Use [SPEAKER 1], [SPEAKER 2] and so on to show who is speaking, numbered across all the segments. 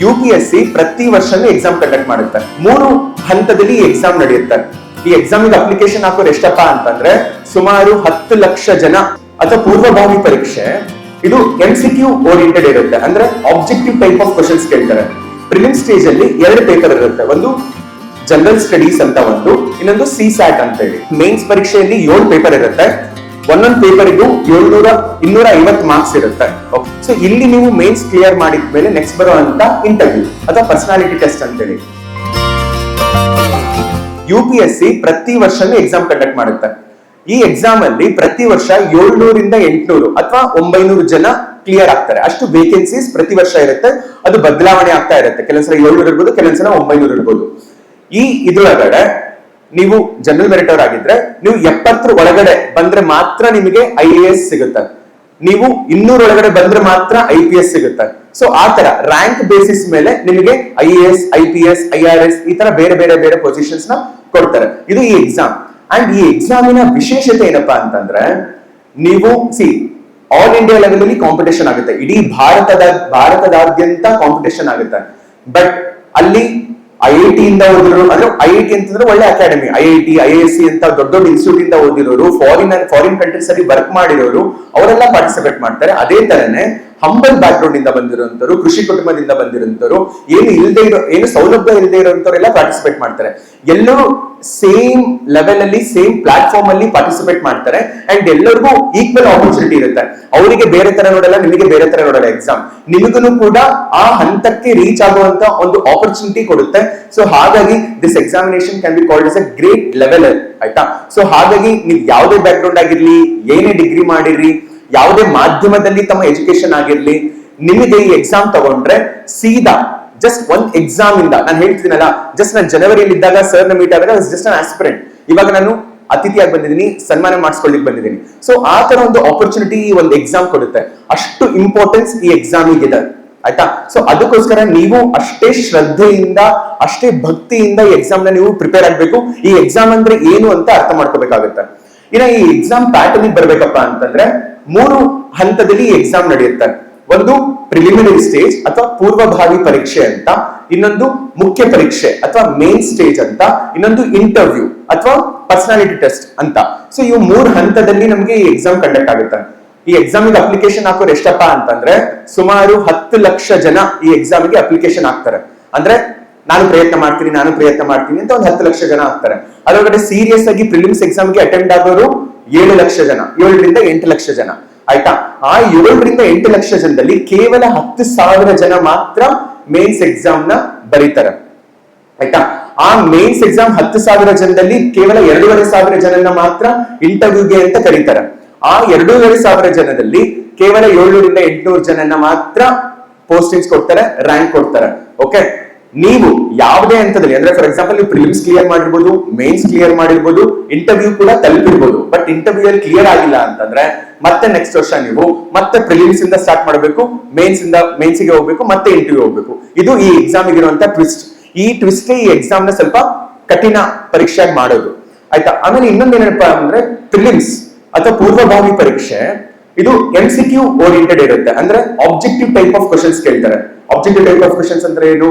[SPEAKER 1] You P S C ಪ್ರತಿ ವರ್ಷನೂ exam conduct ಮಾಡುತ್ತೆ. ಮೂರು ಹಂತದಲ್ಲಿ ಎಕ್ಸಾಮ್ ನಡೆಯುತ್ತೆ. ಈ ಎಕ್ಸಾಮಿಗೆ ಅಪ್ಲಿಕೇಶನ್ ಹಾಕೋರು ಎಷ್ಟಪ್ಪ ಅಂತಂದ್ರೆ ಸುಮಾರು ಹತ್ತು ಲಕ್ಷ ಜನ ಅಥವಾ ಪೂರ್ವಭಾವಿ ಪರೀಕ್ಷೆ ಇದು ಎಂ ಸಿ ಓರಿಯೆಂಟೆಡ್ ಇರುತ್ತೆ. ಅಂದ್ರೆ ಆಬ್ಜೆಕ್ಟಿವ್ ಟೈಪ್ ಆಫ್ ಕ್ವಶನ್ಸ್ ಕೇಳ್ತಾರೆ. ಪ್ರಿಲಿಮ್ ಸ್ಟೇಜ್ ಅಲ್ಲಿ ಎರಡು ಪೇಪರ್ ಇರುತ್ತೆ. ಒಂದು ಜನರಲ್ ಸ್ಟಡೀಸ್ ಅಂತ ಒಂದು, ಇನ್ನೊಂದು ಸಿ ಸ್ಯಾಟ್ ಅಂತ ಹೇಳಿ. ಮೇನ್ಸ್ ಪರೀಕ್ಷೆಯಲ್ಲಿ ಏಳು ಪೇಪರ್ ಇರುತ್ತೆ. ಒಂದೊಂದು ಪೇಪರ್ಗೂ ಏಳ್ನೂರ ಇನ್ನೂರ ಐವತ್ತು ಮಾರ್ಕ್ಸ್ ಇರುತ್ತೆ. ಸೊ ಇಲ್ಲಿ ನೀವು ಮೇನ್ಸ್ ಕ್ಲಿಯರ್ ಮಾಡಿದ ಮೇಲೆ ನೆಕ್ಸ್ಟ್ ಬರುವಂತ ಇಂಟರ್ವ್ಯೂ ಅಥವಾ ಪರ್ಸನಾಲಿಟಿ ಟೆಸ್ಟ್ ಅಂತೇಳಿ. ಯು ಪಿ ಎಸ್ ಸಿ ಪ್ರತಿ ವರ್ಷನೂ ಎಕ್ಸಾಮ್ ಕಂಡಕ್ಟ್ ಮಾಡುತ್ತೆ. ಈ ಎಕ್ಸಾಮ್ ಅಲ್ಲಿ ಪ್ರತಿ ವರ್ಷ ಏಳ್ನೂರಿಂದ ಎಂಟುನೂರು ಅಥವಾ ಒಂಬೈನೂರು ಜನ ಕ್ಲಿಯರ್ ಆಗ್ತಾರೆ. ಅಷ್ಟು ವೇಕೆನ್ಸೀಸ್ ಪ್ರತಿ ವರ್ಷ ಇರುತ್ತೆ. ಅದು ಬದಲಾವಣೆ ಆಗ್ತಾ ಇರುತ್ತೆ. ಕೆಲವೊಂದ್ಸಲ ಏಳ್ನೂರು ಇರ್ಬೋದು, ಕೆಲವೊಂದ್ಸಲ ಒಂಬೈನೂರು ಇರ್ಬೋದು. ಈ ಇದ್ರೊಳಗಡೆ ನೀವು ಜನರಲ್ ಮೆರಿಟ್ ಅವ್ರ ಆಗಿದ್ರೆ ನೀವು ಎಪ್ಪತ್ತರ ಒಳಗಡೆ ಬಂದ್ರೆ ಮಾತ್ರ ನಿಮಗೆ ಐ ಎ ಎಸ್ ಸಿಗುತ್ತೆ. ನೀವು ಇನ್ನೂರ ಒಳಗಡೆ ಬಂದ್ರೆ ಮಾತ್ರ ಐ ಪಿ ಎಸ್ ಸಿಗುತ್ತೆ. ಸೊ ಆ ತರ ರ್ಯಾಂಕ್ ಬೇಸಿಸ್ ಮೇಲೆ ನಿಮಗೆ I A S I P S I R S ಈ ತರ ಬೇರೆ ಬೇರೆ ಬೇರೆ ಪೊಸಿಷನ್ಸ್ನ ಕೊಡ್ತಾರೆ. ಇದು ಈ ಎಕ್ಸಾಮ್ ಅಂಡ್ ಈ ಎಕ್ಸಾಮಿನ ವಿಶೇಷತೆ ಏನಪ್ಪಾ ಅಂತಂದ್ರೆ, ನೀವು ಸಿ ಆಲ್ ಇಂಡಿಯಾ ಲೆವೆಲ್ ಅಲ್ಲಿ ಕಾಂಪಿಟೇಷನ್ ಆಗುತ್ತೆ. ಇಡೀ ಭಾರತದ, ಭಾರತದಾದ್ಯಂತ ಕಾಂಪಿಟೇಷನ್ ಆಗುತ್ತೆ. ಬಟ್ ಅಲ್ಲಿ ಐ ಐ ಟಿ ಇಂದ ಓದಿರೋರು, ಅಂದ್ರೆ ಐ ಐ ಟಿ ಅಂತಂದ್ರೆ ಒಳ್ಳೆ academy I I T, I I C ಅಂತ ದೊಡ್ಡ ದೊಡ್ಡ ಇನ್ಸ್ಟಿಟ್ಯೂಟ್ ಇಂದ ಓದಿರೋರು ಫಾರಿನ್ ಫಾರಿನ್ ಕಂಟ್ರೀಸ್ ಅಲ್ಲಿ ವರ್ಕ್ ಮಾಡಿರೋರು, ಅವರೆಲ್ಲ ಪಾರ್ಟಿಸಿಪೇಟ್ ಮಾಡ್ತಾರೆ. ಅದೇ ತರನೇ ಹಂಬಲ್ ಬ್ಯಾಕ್ ಗ್ರೌಂಡ್ ಇಂದ ಬಂದಿರೋಂಥವ್ರು, ಕೃಷಿ ಕುಟುಂಬದಿಂದ ಬಂದಿರೋಂಥವ್ರು, ಏನು ಇಲ್ಲದೆ ಇರೋ ಏನು ಸೌಲಭ್ಯ ಇಲ್ಲದೆ ಇರೋಂಥವ್ರೆಲ್ಲ ಪಾರ್ಟಿಸಿಪೇಟ್ ಮಾಡ್ತಾರೆ. ಎಲ್ಲರೂ ಸೇಮ್ ಲೆವೆಲ್ ಅಲ್ಲಿ ಸೇಮ್ ಪ್ಲಾಟ್ಫಾರ್ಮ್ ಅಲ್ಲಿ ಪಾರ್ಟಿಸಿಪೇಟ್ ಮಾಡ್ತಾರೆ. ಅಂಡ್ ಎಲ್ಲರಿಗೂ ಈಕ್ವಲ್ ಆಪರ್ಚುನಿಟಿ ಇರುತ್ತೆ. ಅವರಿಗೆ ಬೇರೆ ತರ ನೋಡಲ್ಲ, ನಿಮಗೆ ಬೇರೆ ತರ ನೋಡಲ್ಲ ಎಕ್ಸಾಮ್ ನಿಮಗೂ ಕೂಡ ಆ ಹಂತಕ್ಕೆ ರೀಚ್ ಆಗುವಂತ ಒಂದು ಆಪರ್ಚುನಿಟಿ ಕೊಡುತ್ತೆ. ಸೊ ಹಾಗಾಗಿ this examination can be called is a great level ಆಯ್ತಾ? ಸೊ ಹಾಗಾಗಿ ನೀವು ಯಾವುದೇ ಬ್ಯಾಕ್ ಗ್ರೌಂಡ್ ಆಗಿರ್ಲಿ, ಏನೇ ಡಿಗ್ರಿ ಮಾಡಿರ್ಲಿ, ಯಾವುದೇ ಮಾಧ್ಯಮದಲ್ಲಿ ತಮ್ಮ ಎಜುಕೇಶನ್ ಆಗಿರ್ಲಿ, ನಿಮಗೆ ಈ ಎಕ್ಸಾಮ್ ತಗೊಂಡ್ರೆ ಸೀದಾ ಜಸ್ಟ್ ಒಂದ್ ಎಕ್ಸಾಮ್ ಇಂದ, ನಾನು ಹೇಳ್ತಿದ್ದೀನಲ್ಲ ಜಸ್ಟ್ ನಾನು ಜನವರಿಯಲ್ಲಿ ಇದ್ದಾಗ ಸರ್ನ ಮೀಟ್ ಆದಾಗ ಜಸ್ಟ್ ಅನ್ ಆಸ್ಪಿರೆಂಟ್ ಇವಾಗ ನಾನು ಅತಿಥಿಯಾಗಿ ಬಂದಿದ್ದೀನಿ, ಸನ್ಮಾನ ಮಾಡಿಸ್ಕೊಳ್ಳಿಕ್ ಬಂದಿದ್ದೀನಿ. ಸೊ ಆ ತರ ಒಂದು ಆಪರ್ಚುನಿಟಿ ಒಂದು ಎಕ್ಸಾಮ್ ಕೊಡುತ್ತೆ. ಅಷ್ಟು ಇಂಪಾರ್ಟೆನ್ಸ್ ಈ ಎಕ್ಸಾಮ್ ಇದೆ. ಆಯ್ತಾ? ಸೊ ಅದಕ್ಕೋಸ್ಕರ ನೀವು ಅಷ್ಟೇ ಶ್ರದ್ಧೆಯಿಂದ, ಅಷ್ಟೇ ಭಕ್ತಿಯಿಂದ ಈ ಎಕ್ಸಾಮ್ನ ನೀವು ಪ್ರಿಪೇರ್ ಆಗ್ಬೇಕು. ಈ ಎಕ್ಸಾಮ್ ಅಂದ್ರೆ ಏನು ಅಂತ ಅರ್ಥ ಮಾಡ್ಕೋಬೇಕಾಗುತ್ತೆ. ಇನ್ನ ಈ ಎಕ್ಸಾಮ್ ಪ್ಯಾಟರ್ನ್ ಬರ್ಬೇಕಪ್ಪ ಅಂತಂದ್ರೆ, ಮೂರು ಹಂತದಲ್ಲಿ ಎಕ್ಸಾಮ್ ನಡೆಯುತ್ತೆ. ಒಂದು ಪ್ರಿಲಿಮಿನರಿ ಸ್ಟೇಜ್ ಅಥವಾ ಪೂರ್ವಭಾವಿ ಪರೀಕ್ಷೆ ಅಂತ, ಇನ್ನೊಂದು ಮುಖ್ಯ ಪರೀಕ್ಷೆ ಅಥವಾ ಮೇನ್ ಸ್ಟೇಜ್ ಅಂತ, ಇನ್ನೊಂದು ಇಂಟರ್ವ್ಯೂ ಅಥವಾ ಪರ್ಸನಾಲಿಟಿ ಟೆಸ್ಟ್ ಅಂತ. ಸೊ ಇವು ಮೂರು ಹಂತದಲ್ಲಿ ನಮಗೆ ಈ ಎಕ್ಸಾಮ್ ಕಂಡಕ್ಟ್ ಆಗುತ್ತೆ. ಈ ಎಕ್ಸಾಮಿಗೆ ಅಪ್ಲಿಕೇಶನ್ ಹಾಕೋರು ಎಷ್ಟಪ್ಪ ಅಂತಂದ್ರೆ, ಸುಮಾರು ಹತ್ತು ಲಕ್ಷ ಜನ ಈ ಎಕ್ಸಾಮಿಗೆ ಅಪ್ಲಿಕೇಶನ್ ಹಾಕ್ತಾರೆ. ಅಂದ್ರೆ, ನಾನು ಪ್ರಯತ್ನ ಮಾಡ್ತೀನಿ, ನಾನು ಪ್ರಯತ್ನ ಮಾಡ್ತೀನಿ ಅಂತ ಒಂದು ಹತ್ತು ಲಕ್ಷ ಜನ ಆಗ್ತಾರೆ ಅದರೊಳಗಡೆ ಸೀರಿಯಸ್ ಆಗಿ ಪ್ರಿಲಿಮ್ಸ್ ಎಕ್ಸಾಮ್ಗೆ ಅಟೆಂಡ್ ಆಗೋರು ಏಳು ಲಕ್ಷ ಜನ, ಏಳರಿಂದ ಎಂಟು ಲಕ್ಷ ಜನ. ಆಯ್ತಾ? ಆ ಏಳರಿಂದ ಎಂಟು ಲಕ್ಷ ಜನದಲ್ಲಿ ಕೇವಲ ಹತ್ತು ಸಾವಿರ ಜನ ಮಾತ್ರ ಮೇನ್ಸ್ ಎಕ್ಸಾಮ್ನ ಬರೀತಾರೆ. ಆಯ್ತಾ? ಆ ಮೇನ್ಸ್ ಎಕ್ಸಾಮ್ ಹತ್ತು ಸಾವಿರ ಜನದಲ್ಲಿ ಕೇವಲ ಎರಡೂವರೆ ಸಾವಿರ ಜನನ ಮಾತ್ರ ಇಂಟರ್ವ್ಯೂಗೆ ಅಂತ ಕರೀತಾರೆ. ಆ ಎರಡೂವರೆ ಸಾವಿರ ಜನದಲ್ಲಿ ಕೇವಲ ಏಳ್ನೂರಿಂದ ಎಂಟುನೂರು ಜನನ ಮಾತ್ರ ಪೋಸ್ಟಿಂಗ್ಸ್ ಕೊಡ್ತಾರೆ ರ್ಯಾಂಕ್ ಕೊಡ್ತಾರೆ. ಓಕೆ ನೀವು ಯಾವುದೇ ಹಂತದಲ್ಲಿ, ಅಂದ್ರೆ ಫಾರ್ ಎಕ್ಸಾಂಪಲ್ ನೀವು ಪ್ರಿಲಿಮ್ಸ್ ಕ್ಲಿಯರ್ ಮಾಡಿರ್ಬೋದು ಮೇನ್ಸ್ ಕ್ಲಿಯರ್ ಮಾಡಿರ್ಬೋದು ಇಂಟರ್ವ್ಯೂ ಕೂಡ ತಲುಪಿರ್ಬೋದು. ಬಟ್ ಇಂಟರ್ವ್ಯೂ ಅಲ್ಲಿ ಕ್ಲಿಯರ್ ಆಗಿಲ್ಲ ಅಂತಂದ್ರೆ, ಮತ್ತೆ ನೆಕ್ಸ್ಟ್ ವರ್ಷ ನೀವು ಮತ್ತೆ ಪ್ರಿಲಿಮ್ಸ್ ಇಂದ ಸ್ಟಾರ್ಟ್ ಮಾಡಬೇಕು ಮೇನ್ಸ್ ಇಂದ ಮೇನ್ಸ್ಗೆ ಹೋಗ್ಬೇಕು, ಮತ್ತೆ ಇಂಟರ್ವ್ಯೂ ಹೋಗ್ಬೇಕು. ಇದು ಈ ಎಕ್ಸಾಮ್ ಇರುವಂತ ಟ್ವಿಸ್ಟ್ ಈ ಟ್ವಿಸ್ಟ್ ಈ ಎಕ್ಸಾಮ್ನ ಸ್ವಲ್ಪ ಕಠಿಣ ಪರೀಕ್ಷೆಯಾಗಿ ಮಾಡೋದು. ಆಯ್ತಾ? ಆಮೇಲೆ ಇನ್ನೊಂದು ಏನಪ್ಪ ಅಂದ್ರೆ ಪ್ರಿಲಿಮ್ಸ್ ಅಥವಾ ಪೂರ್ವಭಾವಿ ಪರೀಕ್ಷೆ, ಇದು ಎಂ ಸಿ ಕ್ಯೂ ಓರಿಯೆಂಟೆಡ್ ಇರುತ್ತೆ. ಅಂದ್ರೆ ಆಬ್ಜೆಕ್ಟಿವ್ ಟೈಪ್ ಆಫ್ ಕ್ವಶನ್ಸ್ ಕೇಳ್ತಾರೆ. ಆಬ್ಜೆಕ್ಟಿವ್ ಟೈಪ್ ಆಫ್ ಕ್ವಶನ್ಸ್ ಅಂದ್ರೆ ಏನು?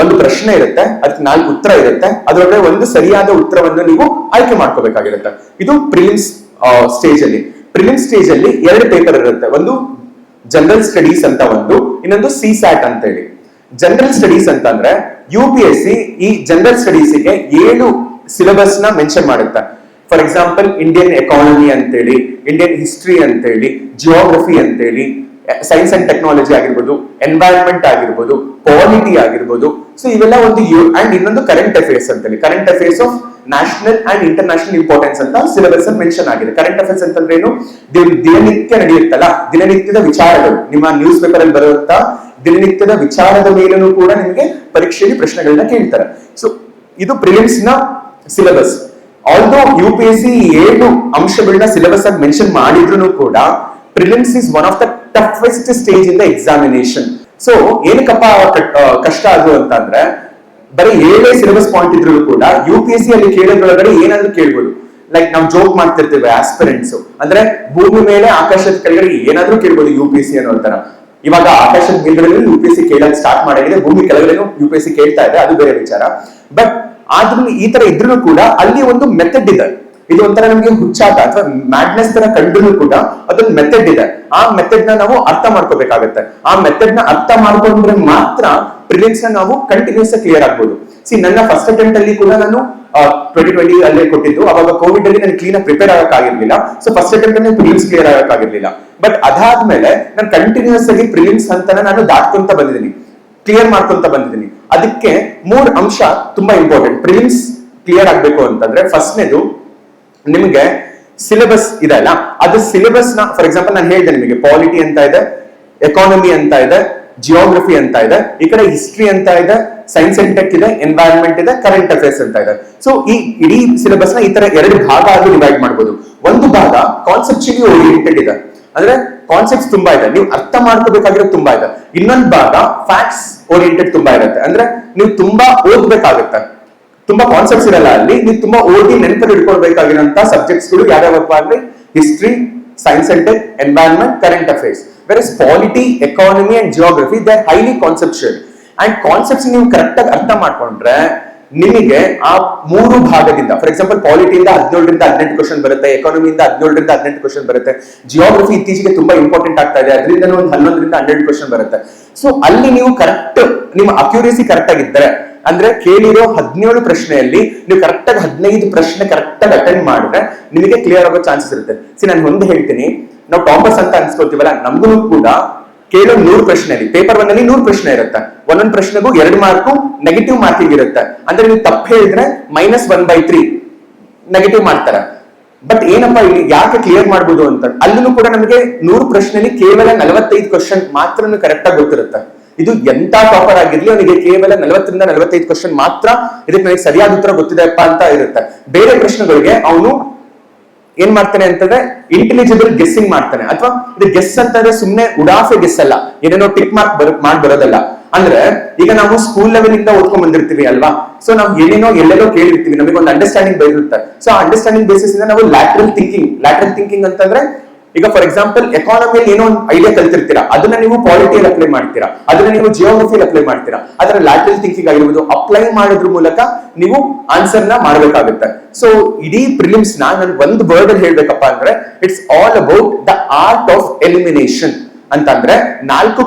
[SPEAKER 1] ಒಂದು ಪ್ರಶ್ನೆ ಇರುತ್ತೆ, ಅದಕ್ಕೆ ನಾಲ್ಕು ಉತ್ತರ ಇರುತ್ತೆ. ಅದರೊಳಗೆ ಒಂದು ಸರಿಯಾದ ಉತ್ತರವನ್ನು ನೀವು ಆಯ್ಕೆ ಮಾಡ್ಕೋಬೇಕಾಗಿರುತ್ತೆ. ಇದು ಪ್ರಿಲಿಮ್ಸ್ ಸ್ಟೇಜ್ ಅಲ್ಲಿ. ಪ್ರಿಲಿಮ್ಸ್ ಸ್ಟೇಜ್ ಅಲ್ಲಿ ಎರಡು ಪೇಪರ್ ಇರುತ್ತೆ. ಒಂದು ಜನರಲ್ ಸ್ಟಡೀಸ್ ಅಂತ ಒಂದು, ಇನ್ನೊಂದು ಸಿ ಸ್ಯಾಟ್ ಅಂತ ಹೇಳಿ. ಜನರಲ್ ಸ್ಟಡೀಸ್ ಅಂತಂದ್ರೆ ಯು ಪಿ ಎಸ್ ಸಿ ಈ ಜನರಲ್ ಸ್ಟಡೀಸ್ಗೆ ಏಳು ಸಿಲೆಬಸ್ನ ಮೆನ್ಷನ್ ಮಾಡುತ್ತೆ. ಫಾರ್ ಎಕ್ಸಾಂಪಲ್ ಇಂಡಿಯನ್ ಎಕಾನಮಿ ಅಂತೇಳಿ ಇಂಡಿಯನ್ ಹಿಸ್ಟ್ರಿ ಅಂತೇಳಿ ಜಿಯೋಗ್ರಫಿ ಅಂತೇಳಿ ಸೈನ್ಸ್ ಅಂಡ್ ಟೆಕ್ನಾಲಜಿ ಆಗಿರ್ಬೋದು ಎನ್ವೈರನ್ಮೆಂಟ್ ಆಗಿರ್ಬೋದು ಪಾಲಿಟಿ ಆಗಿರ್ಬೋದು. ಸೊ ಇವೆಲ್ಲ ಒಂದು ಅಂಡ್ ಇನ್ನೊಂದು ಕರೆಂಟ್ ಅಫೇರ್ಸ್ ಅಂತೇಳಿ. Current affairs of national and international importance ಅಂತ ಸಿಲೆಬಸ್ ಅಲ್ಲಿ ಮೆನ್ಷನ್ ಆಗಿದೆ. ಕರೆಂಟ್ ಅಫೇರ್ಸ್ ಅಂತಂದ್ರೆ ಏನು? ದಿನ- ದಿನನಿತ್ಯ ನಡೆಯುತ್ತಲ್ಲ, ದಿನನಿತ್ಯದ ವಿಚಾರಗಳು. ನಿಮ್ಮ ನ್ಯೂಸ್ ಪೇಪರ್ ಅಲ್ಲಿ ಬರುವಂತ ದಿನನಿತ್ಯದ ವಿಚಾರದ ಮೇಲೂ ಕೂಡ ನಿಮಗೆ ಪರೀಕ್ಷೆಯಲ್ಲಿ ಪ್ರಶ್ನೆಗಳನ್ನ ಕೇಳ್ತಾರೆ. ಸೊ ಇದು ಪ್ರಿಲಿಮ್ಸ್ನ syllabus although U P S C ಏಳು ಅಂಶಗಳನ್ನ ಸಿಲೆಬಸ್ ಆಗಿ ಮೆನ್ಷನ್ ಮಾಡಿದ್ರು ಕೂಡ prelims is one of the toughest stage in the examination so ಏನಕ್ಕಪ್ಪ ಕಷ್ಟ ಅದು ಅಂತಂದ್ರೆ, ಬರೀ ಏಳೇ ಸಿಲೆಬಸ್ ಪಾಯಿಂಟ್ ಇದ್ರೂ ಕೂಡ ಯು ಪಿ ಎಸ್ ಸಿ ಅಲ್ಲಿ ಕೇಳೋದ್ರೊಳಗಡೆ ಏನಾದ್ರು ಕೇಳ್ಬೋದು. ಲೈಕ್ ನಾವು ಜೋಕ್ ಮಾಡ್ತಿರ್ತೇವೆ ಆಸ್ಪಿರೆಂಟ್ಸ್ ಅಂದ್ರೆ ಭೂಮಿ ಮೇಲೆ ಆಕಾಶದ ಕೆಳಗಡೆ ಏನಾದ್ರೂ ಕೇಳ್ಬೋದು ಯು ಪಿ ಎಸ್ ಸಿ ಅನ್ನೋ ತರ ಇವಾಗ ಆಕಾಶದ ಮೇಲ್ಗಡೆ ಯು ಪಿ ಎಸ್ ಸಿ ಕೇಳಕ್ ಸ್ಟಾರ್ಟ್ ಮಾಡಿದ್ರೆ ಭೂಮಿ ಕೆಳಗಡೆನು ಯು ಪಿ ಎಸ್ ಸಿ ಕೇಳ್ತಾ ಇದೆ, ಅದು ಬೇರೆ ವಿಚಾರ. ಬಟ್ ಆದ್ರೂ ಈ ತರ ಇದ್ರೂ ಕೂಡ ಅಲ್ಲಿ ಒಂದು ಮೆಥಡ್ ಇದೆ. ಇದು ಒಂಥರ ನಮ್ಗೆ ಹುಚ್ಚಾಟ ಅಥವಾ ಮ್ಯಾಡ್ನೆಸ್ ತರ ಕಂಡ್ರು ಕೂಡ ಅದೊಂದು ಮೆಥಡ್ ಇದೆ. ಆ ಮೆಥಡ್ನ ನಾವು ಅರ್ಥ ಮಾಡ್ಕೋಬೇಕಾಗತ್ತೆ. ಆ ಮೆಥಡ್ನ ಅರ್ಥ ಮಾಡ್ಕೊಂಡ್ರೆ ಮಾತ್ರ ಪ್ರಿಲಿಮ್ಸ್ನ ನಾವು ಕಂಟಿನ್ಯೂಸ್ ಕ್ಲಿಯರ್ ಆಗ್ಬೋದು. ಸಿ ನನ್ನ ಫಸ್ಟ್ ಅಟೆಂಪ್ಟ್ ಅಲ್ಲಿ ಕೂಡ ನಾನು ಟ್ವೆಂಟಿ ಟ್ವೆಂಟಿ ಅಲ್ಲೇ ಕೊಟ್ಟಿದ್ದು. ಅವಾಗ ಕೋವಿಡ್ ಅಲ್ಲಿ ನಾನು ಕ್ಲೀನ್ ಪ್ರಿಪೇರ್ ಆಗಕ್ಕಾಗಿರ್ಲಿಲ್ಲ. ಸೊ ಫಸ್ಟ್ ಅಟೆಂಪ್ಟ್ ಅಲ್ಲಿ ಪ್ರಿಲಿಮ್ಸ್ ಕ್ಲಿಯರ್ ಆಗಕ್ಕಾಗಿರ್ಲಿಲ್ಲ. ಬಟ್ ಅದಾದ್ಮೇಲೆ ನಾನು ಕಂಟಿನ್ಯೂಸ್ ಆಗಿ ಪ್ರಿಲಿಮ್ಸ್ ಅಂತ ನಾನು ದಾಟ್ಕೊಂತ ಬಂದಿದ್ದೀನಿ. ಕ್ಲಿಯರ್ ಮಾಡ್ಕೊಂತ ಬಂದಿದ್ದೀನಿ. ಅದಕ್ಕೆ ಮೂರ್ ಅಂಶ ತುಂಬಾ ಇಂಪಾರ್ಟೆಂಟ್ ಪ್ರಿಲಿಮ್ಸ್ ಕ್ಲಿಯರ್ ಆಗ್ಬೇಕು ಅಂತಂದ್ರೆ ಫಸ್ಟ್ನೇದು ನಿಮಗೆ ಸಿಲೆಬಸ್ ಇದೆ ಅಲ್ಲ? ಅದು ಸಿಲೆಬಸ್ನ ಫಾರ್ ಎಕ್ಸಾಂಪಲ್ ನಾನು ಹೇಳಿದೆ ನಿಮಗೆ ಪಾಲಿಟಿ ಅಂತ ಇದೆ ಎಕಾನಮಿ ಅಂತ ಇದೆ ಜಿಯೋಗ್ರಫಿ ಅಂತ ಇದೆ, ಈ ಕಡೆ ಹಿಸ್ಟ್ರಿ ಅಂತ ಇದೆ ಸೈನ್ಸ್ ಅಂಡ್ ಟೆಕ್ ಇದೆ ಎನ್ವೈರನ್ಮೆಂಟ್ ಇದೆ ಕರೆಂಟ್ ಅಫೇರ್ಸ್ ಅಂತ ಇದೆ. ಸೊ ಈ ಇಡೀ ಸಿಲೆಬಸ್ನ ಈ ತರ ಎರಡು ಭಾಗ ಆಗಿ ಡಿವೈಡ್ ಮಾಡಬಹುದು ಒಂದು ಭಾಗ ಕಾನ್ಸೆಪ್ಚುಲಿ ಓರಿಯೆಂಟೆಡ್ ಇದೆ. ಅಂದ್ರೆ ಕಾನ್ಸೆಪ್ಟ್ಸ್ ತುಂಬಾ ಇದೆ. ನೀವು ಅರ್ಥ ಮಾಡ್ಕೋಬೇಕಾಗಿರೋದು ತುಂಬಾ ಇದೆ. ಇನ್ನೊಂದು ಭಾಗ ಫ್ಯಾಕ್ಟ್ಸ್ ಓರಿಯೆಂಟೆಡ್ ತುಂಬಾ ಇರುತ್ತೆ. ಅಂದ್ರೆ ನೀವು ತುಂಬಾ ಓದ್ಬೇಕಾಗುತ್ತೆ. ತುಂಬಾ ಕಾನ್ಸೆಪ್ಟ್ಸ್ ಇರಲ್ಲ ಅಲ್ಲಿ. ನೀವು ತುಂಬಾ ಓದಿ ನೆನಪಲ್ಲಿ ಇಟ್ಕೊಳ್ಬೇಕಾಗಿರೋಂತ ಸಬ್ಜೆಕ್ಟ್ಸ್ಗಳು ಯಾವ್ಯಾವಪ್ಪ ಅಂದ್ರೆ history science and tech environment current affairs where is polity economy and geography they highly conceptual and concepts ನೀವು ಕರೆಕ್ಟ್ ಆಗಿ ಅರ್ಥ ಮಾಡ್ಕೊಂಡ್ರೆ ನಿಮಗೆ ಆ ಮೂರು ಭಾಗದಿಂದ ಫಾರ್ ಎಕ್ಸಾಂಪಲ್ ಪಾಲಿಟಿಯಿಂದ ಹದಿನೇಳರಿಂದ ಹದಿನೆಂಟು ಕ್ವಶನ್ ಬರುತ್ತೆ ಎಕಾನಮಿಯಿಂದ ಹದಿನೇಳರಿಂದ ಹದಿನೆಂಟು ಕ್ವಶನ್ ಬರುತ್ತೆ ಜಿಯೋಗ್ರಫಿ ಇತ್ತೀಚೆಗೆ ತುಂಬಾ ಇಂಪಾರ್ಟೆಂಟ್ ಆಗ್ತಾ ಇದೆ. ಅದರಿಂದ ಒಂದು ಹನ್ನೊಂದರಿಂದ ಹನ್ನೆರಡು ಕ್ವಶನ್ ಬರುತ್ತೆ. ಸೊ ಅಲ್ಲಿ ನೀವು ಕರೆಕ್ಟ್ ನಿಮ್ಮ ಅಕ್ಯುರೇಸಿ ಕರೆಕ್ಟ್ ಆಗಿದ್ದರೆ, ಅಂದ್ರೆ ಕೇಳಿರೋ ಹದಿನೇಳು ಪ್ರಶ್ನೆಯಲ್ಲಿ ನೀವು ಕರೆಕ್ಟ್ ಆಗಿ ಹದಿನೈದು ಪ್ರಶ್ನೆ ಕರೆಕ್ಟ್ ಆಗಿ ಅಟೆಂಡ್ ಮಾಡಿದ್ರೆ ನಿಮಗೆ ಕ್ಲಿಯರ್ ಆಗೋ ಚಾನ್ಸಸ್ ಇರುತ್ತೆ. ಸಿ ನಾನು ಒಂದು ಹೇಳ್ತೀನಿ. ನಾವು ಟಾಪರ್ಸ್ ಅಂತ ಅನ್ಸ್ಕೊತೀವಲ್ಲ, ನಮಗೂ ಕೂಡ ಕೇಳೋ ನೂರು ಪ್ರಶ್ನೆಯಲ್ಲಿ ಪೇಪರ್ ಒನ್ ಅಲ್ಲಿ ನೂರು ಪ್ರಶ್ನೆ ಇರುತ್ತೆ. ಒಂದೊಂದು ಪ್ರಶ್ನೆಗೂ ಎರಡು ಮಾರ್ಕು ನೆಗೆಟಿವ್ ಮಾರ್ಕಿಂಗ್ ಇರುತ್ತೆ. ಅಂದ್ರೆ ನೀವು ತಪ್ಪು ಹೇಳಿದ್ರೆ minus one by three negative ಮಾಡ್ತಾರೆ. ಬಟ್ ಏನಪ್ಪಾ ಇಲ್ಲಿ ಯಾಕೆ ಕ್ಲಿಯರ್ ಮಾಡ್ಬೋದು ಅಂತ? ಅಲ್ಲೂ ಕೂಡ ನಮಗೆ ನೂರು ಪ್ರಶ್ನೆಯಲ್ಲಿ ಕೇವಲ ನಲವತ್ತೈದು ಕ್ವಶನ್ ಮಾತ್ರ ಕರೆಕ್ಟ್ ಆಗಿ ಗೊತ್ತಿರುತ್ತೆ. ಇದು ಎಂತ ಟಾಪರ್ ಆಗಿರ್ಲಿ ಅವನಿಗೆ ಕೇವಲ ನಲವತ್ತರಿಂದ ನಲವತ್ತೈದು ಕ್ವಶನ್ ಮಾತ್ರ ಇದಕ್ಕೆ ನನಗೆ ಸರಿಯಾದ ಉತ್ತರ ಗೊತ್ತಿದೆಪ್ಪ ಅಂತ ಇರುತ್ತೆ. ಬೇರೆ ಪ್ರಶ್ನೆಗಳಿಗೆ ಅವನು ಏನ್ ಮಾಡ್ತಾನೆ ಅಂತಂದ್ರೆ ಇಂಟೆಲಿಜಿಬಲ್ ಗೆಸ್ಸಿಂಗ್ ಮಾಡ್ತಾನೆ. ಅಥವಾ ಇದು ಗೆಸ್ ಅಂತಂದ್ರೆ ಸುಮ್ನೆ ಉಡಾಫೆ ಗೆಸ್ ಅಲ್ಲ. ಏನೇನೋ ಟಿಕ್ ಮಾರ್ಕ್ ಬರ್, ಮಾಡಿ ಬರೋದಲ್ಲ. ಅಂದ್ರೆ ಈಗ ನಾವು ಸ್ಕೂಲ್ ಲೆವೆಲ್ ಇಂದ ಓದ್ಕೊಂಡ್ ಬಂದಿರ್ತೀವಿ ಅಲ್ವಾ? ಸೊ ನಾವು ಏನೇನೋ ಎಲ್ಲೆಲ್ಲೋ ಕೇಳಿರ್ತೀವಿ. ನಮಗೆ ಒಂದು ಅಂಡರ್ಸ್ಟ್ಯಾಂಡಿಂಗ್ ಬರುತ್ತೆ ಸೊ ಅಂಡರ್ಸ್ಟ್ಯಾಂಡಿಂಗ್ ಬೇಸಿಸ್ ಇಂದ ನಾವು ಲ್ಯಾಟ್ರಲ್ ಥಿಂಕಿಂಗ್ ಲ್ಯಾಟ್ರಲ್ ಥಿಂಕಿಂಗ್ ಅಂತಂದ್ರೆ ಈಗ ಫಾರ್ ಎಕ್ಸಾಂಪಲ್ ಎಕಾನಮಿಯಲ್ಲಿ ಏನೋ ಒಂದು ಐಡಿಯಾ ಕಲ್ತಿರ್ತೀರಾ, ಅದನ್ನ ನೀವು ಪಾಲಿಟಿಯಲ್ಲಿ ಅಪ್ಲೈ ಮಾಡ್ತೀರಾ, ಅದನ್ನ ನೀವು ಜಿಯೋಗ್ರಫಿಯಲ್ಲಿ ಅಪ್ಲೈ ಮಾಡ್ತೀರಾ, ಅದರ ಲ್ಯಾಟ್ರಲ್ ಥಿಂಕಿಂಗ್ ಆಗಿರ್ಬೋದು ಅಪ್ಲೈ ಮಾಡೋದ್ರ ಮೂಲಕ ನೀವು ಆನ್ಸರ್ನ ಮಾಡಬೇಕಾಗುತ್ತೆ. ಸೊ ಇಡೀ ಪ್ರಿಲಿಮ್ಸ್ ನಾನು ಒಂದು ವರ್ಡ್ ಅಲ್ಲಿ ಹೇಳ್ಬೇಕಪ್ಪ ಅಂದ್ರೆ it's all about the art of elimination ಅಂತಂದ್ರೆ, ನಾಲ್ಕು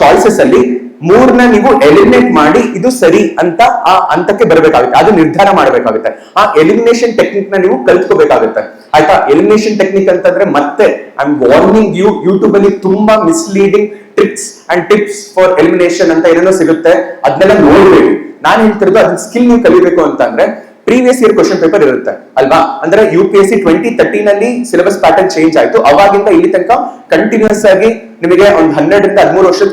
[SPEAKER 1] ಚಾಯ್ಸಸ್ ಅಲ್ಲಿ ಮೂರ್ನ ನೀವು ಎಲಿಮಿನೇಟ್ ಮಾಡಿ ಇದು ಸರಿ ಅಂತ ಆ ಹಂತಕ್ಕೆ ಬರಬೇಕಾಗುತ್ತೆ, ಅದು ನಿರ್ಧಾರ ಮಾಡಬೇಕಾಗುತ್ತೆ. ಆ ಎಲಿಮಿನೇಷನ್ ಟೆಕ್ನಿಕ್ನ ನೀವು ಕಲ್ತ್ಕೋಬೇಕಾಗುತ್ತೆ. ಆಯ್ತಾ? ಎಲಿಮಿನೇಷನ್ ಟೆಕ್ನಿಕ್ ಅಂತಂದ್ರೆ ಮತ್ತೆ I am warning you YouTube ಅಲ್ಲಿ ತುಂಬಾ misleading tricks and tips for elimination ಅಂತ ಏನೇನೋ ಸಿಗುತ್ತೆ. ಅದನ್ನೆಲ್ಲ ನೋಡ್ಬೇಡಿ. ನಾನು ಹೇಳ್ತಿರೋದು ಅದನ್ನ ಸ್ಕಿಲ್ ನೀವು ಕಲಿಬೇಕು ಅಂತಂದ್ರೆ ಪ್ರೀವಿಯಸ್ ಇಯರ್ ಕ್ವಶನ್ ಪೇಪರ್ ಇರುತ್ತೆ, ಅಲ್ವಾ? ಅಂದ್ರೆ U P S C twenty thirteen ಅಲ್ಲಿ ಸಿಲೆಬಸ್ ಪ್ಯಾಟರ್ನ್ ಚೇಂಜ್ ಆಯ್ತು. ಅವಾಗಿಂದ ಇಲ್ಲಿ ತನಕ ಕಂಟಿನ್ಯೂಸ್ ಆಗಿ ನಿಮಗೆ ಒಂದು ಹನ್ನೆರಡರಿಂದ ಹದಿಮೂರು ವರ್ಷದ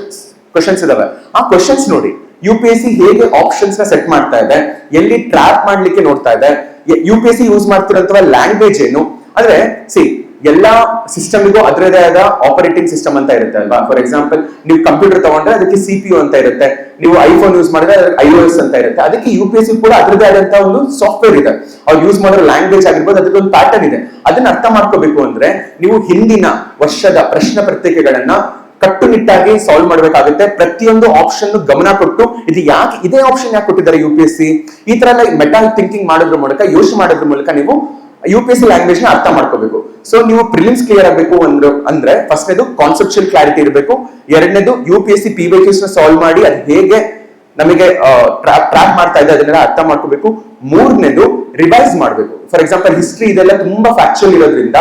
[SPEAKER 1] ಕ್ವಶನ್ಸ್ ಇದಾವೆ. ಆ ಕ್ವಶನ್ಸ್ ನೋಡಿ ಯು ಪಿ ಎಸ್ ಸಿ ಹೇಗೆ ಆಪ್ಷನ್ಸ್ನ ಸೆಟ್ ಮಾಡ್ತಾ ಇದೆ, ಎಲ್ಲಿ ಟ್ರ್ಯಾಪ್ ಮಾಡ್ಲಿಕ್ಕೆ ನೋಡ್ತಾ ಇದೆ U P S C use ಮಾಡ್ತಿರೋಂತಹ language ಏನು? ಅಂದ್ರೆ ಸಿ ಎಲ್ಲಾ ಸಿಸ್ಟಮ್ಗೂ ಅದರದೇ ಆದ ಆಪರೇಟಿಂಗ್ ಸಿಸ್ಟಮ್ ಅಂತ ಇರುತ್ತೆ ಅಲ್ವಾ? ಫಾರ್ ಎಕ್ಸಾಂಪಲ್ ನೀವು ಕಂಪ್ಯೂಟರ್ ತಗೊಂಡ್ರೆ ಅದಕ್ಕೆ ಸಿ ಪಿ ಯು ಅಂತ ಇರುತ್ತೆ. ನೀವು ಐಫೋನ್ ಯೂಸ್ ಮಾಡಿದ್ರೆ ಐ ಎಸ್ ಅಂತ ಇರುತ್ತೆ. ಅದಕ್ಕೆ ಯು ಪಿ ಎಸ್ ಸಿ ಕೂಡ ಅದರದೇ ಆದಂತಹ ಒಂದು ಸಾಫ್ಟ್ವೇರ್ ಇದೆ. ಅವ್ರು ಯೂಸ್ ಮಾಡೋ ಲ್ಯಾಂಗ್ವೇಜ್ ಆಗಿರ್ಬೋದು ಅದಕ್ಕೆ ಒಂದು ಪ್ಯಾಟರ್ನ್ ಇದೆ. ಅದನ್ನ ಅರ್ಥ ಮಾಡ್ಕೋಬೇಕು ಅಂದ್ರೆ, ನೀವು ಹಿಂದಿನ ವರ್ಷದ ಪ್ರಶ್ನೆ ಪತ್ರಿಕೆಗಳನ್ನ ಕಟ್ಟುನಿಟ್ಟಾಗಿ ಸಾಲ್ವ್ ಮಾಡಬೇಕಾಗುತ್ತೆ. ಪ್ರತಿಯೊಂದು ಆಪ್ಷನ್ ಗಮನ ಕೊಟ್ಟು ಇದು ಯಾಕೆ ಇದೇ ಆಪ್ಷನ್ ಯಾಕೆ ಕೊಟ್ಟಿದ್ದಾರೆ ಯು ಪಿ ಸಿ ಈ ತರ ಎಲ್ಲ ಮೆಟಾ ಥಿಂಕಿಂಗ್ ಮಾಡೋದ್ರ ಮೂಲಕ, ಯೋಚನೆ ಮಾಡೋದ್ರ ಮೂಲಕ ನೀವು ಯು ಪಿ ಎಸ್ ಸಿ ಲ್ಯಾಂಗ್ವೇಜ್ನ ಅರ್ಥ ಮಾಡ್ಕೋಬೇಕು. ಸೊ ನೀವು ಪ್ರಿಲಿಮ್ಸ್ ಕ್ಲಿಯರ್ ಆಗಬೇಕು ಅಂದ್ರೆ ಅಂದ್ರೆ ಫಸ್ಟ್ನೇದು ಕಾನ್ಸೆಪ್ಷುಯಲ್ ಕ್ಲಾರಿಟಿ ಇರಬೇಕು. ಎರಡನೇದು U P S C P Y ಕ್ಯೂಸ್ನ solve ಮಾಡಿ ಅದು ಹೇಗೆ ನಮಗೆ ಟ್ರ್ಯಾಕ್ ಮಾಡ್ತಾ ಇದೆ ಅದನ್ನೆಲ್ಲ ಅರ್ಥ ಮಾಡ್ಕೋಬೇಕು. ಮೂರನೇದು ರಿವೈಸ್ ಮಾಡಬೇಕು. ಫಾರ್ ಎಕ್ಸಾಂಪಲ್ ಹಿಸ್ಟ್ರಿ ಇದೆಲ್ಲ ತುಂಬಾ ಫ್ಯಾಕ್ಚುಯಲ್ ಇರೋದ್ರಿಂದ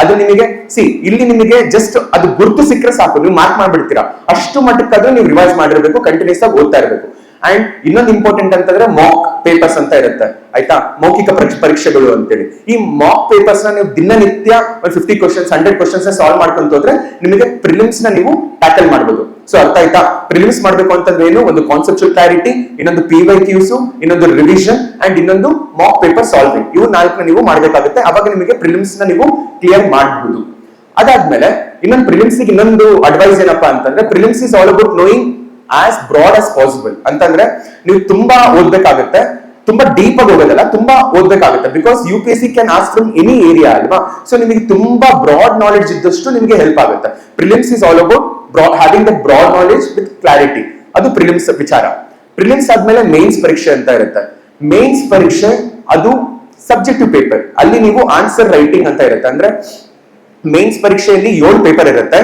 [SPEAKER 1] ಅದು ನಿಮಗೆ ಸಿ ಇಲ್ಲಿ ನಿಮಗೆ ಜಸ್ಟ್ ಅದು ಗುರುತು ಸಿಕ್ಕರೆ ಸಾಕು, ನೀವು ಮಾರ್ಕ್ ಮಾಡ್ಬಿಡ್ತೀರಾ. ಅಷ್ಟು ಮಟ್ಟಕ್ಕಾದ್ರೂ ನೀವು ರಿವೈಸ್ ಮಾಡಿರ್ಬೇಕು ಕಂಟಿನ್ಯೂಸ್ ಆಗಿ ಓದ್ತಾ ಇರಬೇಕು. ಅಂಡ್ ಇನ್ನೊಂದು ಇಂಪಾರ್ಟೆಂಟ್ ಅಂತಂದ್ರೆ ಮಾಕ್ ಪೇಪರ್ಸ್ ಅಂತ ಇರುತ್ತೆ. ಆಯ್ತಾ? ಮೌಖಿಕ ಪರೀಕ್ಷೆ- ಪರೀಕ್ಷೆಗಳು ಅಂತೇಳಿ. ಈ ಮಾಕ್ ಪೇಪರ್ಸ್ನ ನೀವು ದಿನನಿತ್ಯ ಒಂದು fifty questions hundred questions solve ಮಾಡ್ಕೊಂತ ಹೋದ್ರೆ ನಿಮಗೆ ಪ್ರಿಲಿಮ್ಸ್ನ ನೀವು ಟ್ಯಾಕಲ್ ಮಾಡಬಹುದು ಸೊ ಅರ್ಥ ಆಯ್ತಾ? ಪ್ರಿಲಿಮ್ಸ್ ಮಾಡ್ಬೇಕು ಅಂತಂದ್ರೆ ಏನು? ಒಂದು ಕಾನ್ಸೆಪ್ಚುಲ್ ಕ್ಲಾರಿಟಿ ಇನ್ನೊಂದು ಪಿ ವೈ ಕ್ಯೂಸ್ ಇನ್ನೊಂದು ರಿವಿಷನ್ ಅಂಡ್ ಇನ್ನೊಂದು ಮಾಕ್ ಪೇಪರ್ ಸಾಲ್ವಿಂಗ್ ಇವು ನಾಲ್ಕನ ನೀವು ಮಾಡಬೇಕಾಗುತ್ತೆ. ಅವಾಗ ನಿಮಗೆ ಪ್ರಿಲಿಮ್ಸ್ನ ನೀವು ಕ್ಲಿಯರ್ ಮಾಡಬಹುದು ಅದಾದ್ಮೇಲೆ ಇನ್ನೊಂದು ಪ್ರಿಲಿಮ್ಸ್ ಇನ್ನೊಂದು ಅಡ್ವೈಸ್ ಏನಪ್ಪಾ ಅಂತಂದ್ರೆ prelims is all about knowing as broad as possible ಅಂತಂದ್ರೆ ನೀವು ತುಂಬಾ ಓದ್ಬೇಕಾಗುತ್ತೆ, ತುಂಬಾ ಡೀಪ್ ಆಗಿ ಹೋಗೋದಲ್ಲ ತುಂಬಾ ಓದ್ಬೇಕಾಗುತ್ತೆ because U P C can ask from any area ಅಲ್ವಾ? ಸೊ ನಿಮಗೆ ತುಂಬಾ ಬ್ರಾಡ್ ನಾಲೆಡ್ಜ್ ಇದ್ದಷ್ಟು ನಿಮಗೆ ಹೆಲ್ಪ್ ಆಗುತ್ತೆ. Prelims is all about having the broad knowledge with clarity ಅದು ಪ್ರಿಲಿಮ್ಸ್ ವಿಚಾರ. ಪ್ರಿಲಿಮ್ಸ್ ಆದ್ಮೇಲೆ ಮೇನ್ಸ್ ಪರೀಕ್ಷೆ ಅಂತ ಇರುತ್ತೆ. ಮೇನ್ಸ್ ಪರೀಕ್ಷೆ, ಅದು ಸಬ್ಜೆಕ್ಟಿವ್ ಪೇಪರ್ ಅಲ್ಲಿ ನೀವು ಆನ್ಸರ್ ರೈಟಿಂಗ್ ಅಂತ ಇರುತ್ತೆ. ಅಂದ್ರೆ ಮೇನ್ಸ್ ಪರೀಕ್ಷೆಯಲ್ಲಿ ಏಳು ಪೇಪರ್ ಇರುತ್ತೆ.